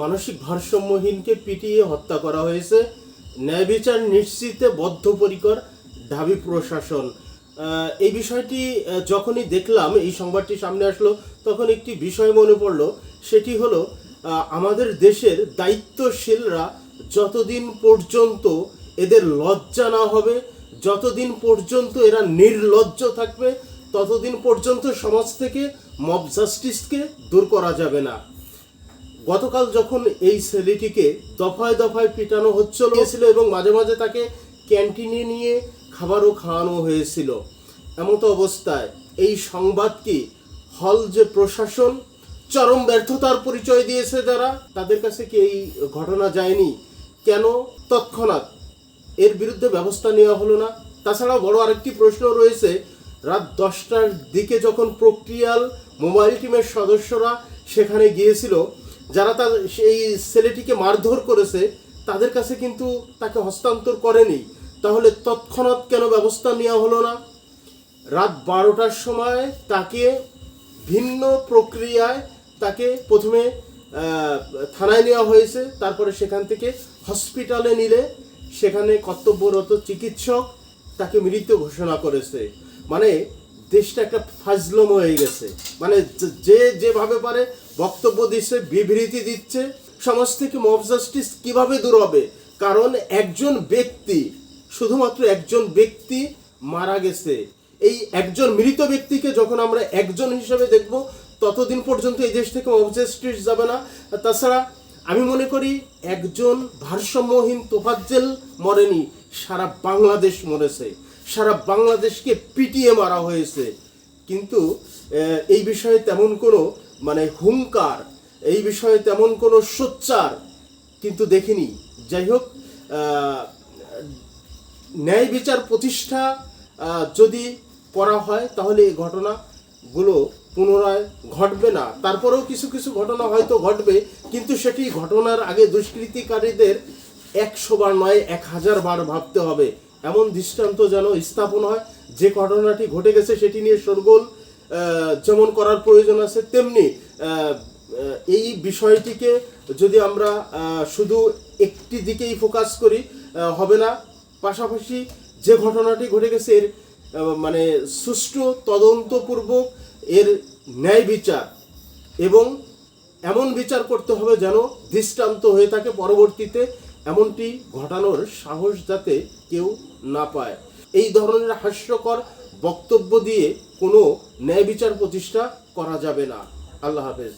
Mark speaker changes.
Speaker 1: মানসিক ভারসাম্যহীনকে পিটিয়ে হত্যা করা হয়েছে। ন্যায় বিচার নিশ্চিতে বদ্ধপরিকর ঢাবি প্রশাসন। এই বিষয়টি যখনই দেখলাম, এই সংবাদটি সামনে আসলো, তখন একটি বিষয় মনে পড়ল। সেটি হলো আমাদের দেশের দায়িত্বশীলরা যতদিন পর্যন্ত এদের লজ্জা না হবে, যতদিন পর্যন্ত এরা নির্লজ্জ থাকবে, ততদিন পর্যন্ত সমাজ থেকে মব জাস্টিসকে দূর করা যাবে না। গতকাল যখন এই ছেলেটিকে দফায় দফায় পিটানো হচ্ছিল এবং মাঝে মাঝে তাকে ক্যান্টিনে নিয়ে খাবারও খাওয়ানো হয়েছিল এমতো অবস্থায়। এই সংবাদটি হল যে প্রশাসন? চরম ব্যর্থতার পরিচয় দিয়েছে যারা। তাদের কাছে কি এই ঘটনা যায়নি? কেন? তৎক্ষণাৎ। এর বিরুদ্ধে ব্যবস্থা নেওয়া হলো না। তাছাড়াও বড় আরেকটি প্রশ্ন রয়েছে। রাত দশটার দিকে যখন প্রক্রিয়াল মোবাইল টিমের সদস্যরা সেখানে গিয়েছিল যারা তার সেই ছেলেটিকে মারধর করেছে, তাদের কাছে কিন্তু তাকে হস্তান্তর করেনি। তাহলে তৎক্ষণাৎ কেন ব্যবস্থা নেওয়া হলো না? রাত বারোটার সময় তাকে ভিন্ন প্রক্রিয়ায় তাকে প্রথমে থানায় নেওয়া হয়েছে, তারপরে সেখান থেকে হসপিটালে নিলে সেখানে কর্তব্যরত চিকিৎসক তাকে মৃত ঘোষণা করেছে। মানে দেশটা একটা ফাজলম হয়ে গেছে। মানে যে- যেভাবে পারে বক্তব্য দিচ্ছে, বিবৃতি দিচ্ছে, সমাজ থেকে মব জাস্টিস কীভাবে দূর হবে? কারণ একজন ব্যক্তি, শুধুমাত্র একজন ব্যক্তি মারা গেছে। এই একজন মৃত ব্যক্তিকে যখন আমরা একজন হিসেবে দেখব, ততদিন পর্যন্ত এই দেশ থেকে মব জাস্টিস যাবে না। তাছাড়া আমি মনে করি একজন ভারসাম্যহীন তোফাজ্জেল মরেনি, সারা বাংলাদেশ মরেছে। সারা বাংলাদেশকে পিটিয়ে মারা হয়েছে। কিন্তু এই বিষয়ে তেমন কোনো মানে হুঙ্কার এই বিষয়ে তেমন কোনো সোচ্চার কিন্তু দেখিনি। যাই হোক ন্যায় বিচার প্রতিষ্ঠা যদি করা হয়, তাহলে এই ঘটনাগুলো পুনরায় ঘটবে না। তারপরেও কিছু কিছু ঘটনা হয়তো ঘটবে, কিন্তু সেটি ঘটনার আগে দুষ্কৃতিকারীদের একশো বার নয়, এক হাজার বার ভাবতে হবে। এমন দৃষ্টান্ত যেন স্থাপন হয়, যে ঘটনাটি ঘটে গেছে সেটি নিয়ে শোরগোল যেমন করার প্রয়োজন আছে, তেমনি এই বিষয়টিকে যদি আমরা শুধু একটি দিকেই ফোকাস করি হবে না, পাশাপাশি যে ঘটনাটি ঘটে গেছে এর মানে সুষ্ঠু, তদন্তপূর্বক এর ন্যায় বিচার এবং এমন বিচার করতে হবে যেন দৃষ্টান্ত হয়ে থাকে পরবর্তীতে এমনটি ঘটানোর সাহস যাতে কেউ না পায়। এই ধরনের হাস্যকর বক্তব্য দিয়ে কোনো ন্যায় বিচার প্রতিষ্ঠা করা যাবে না। আল্লাহ হাফেজ।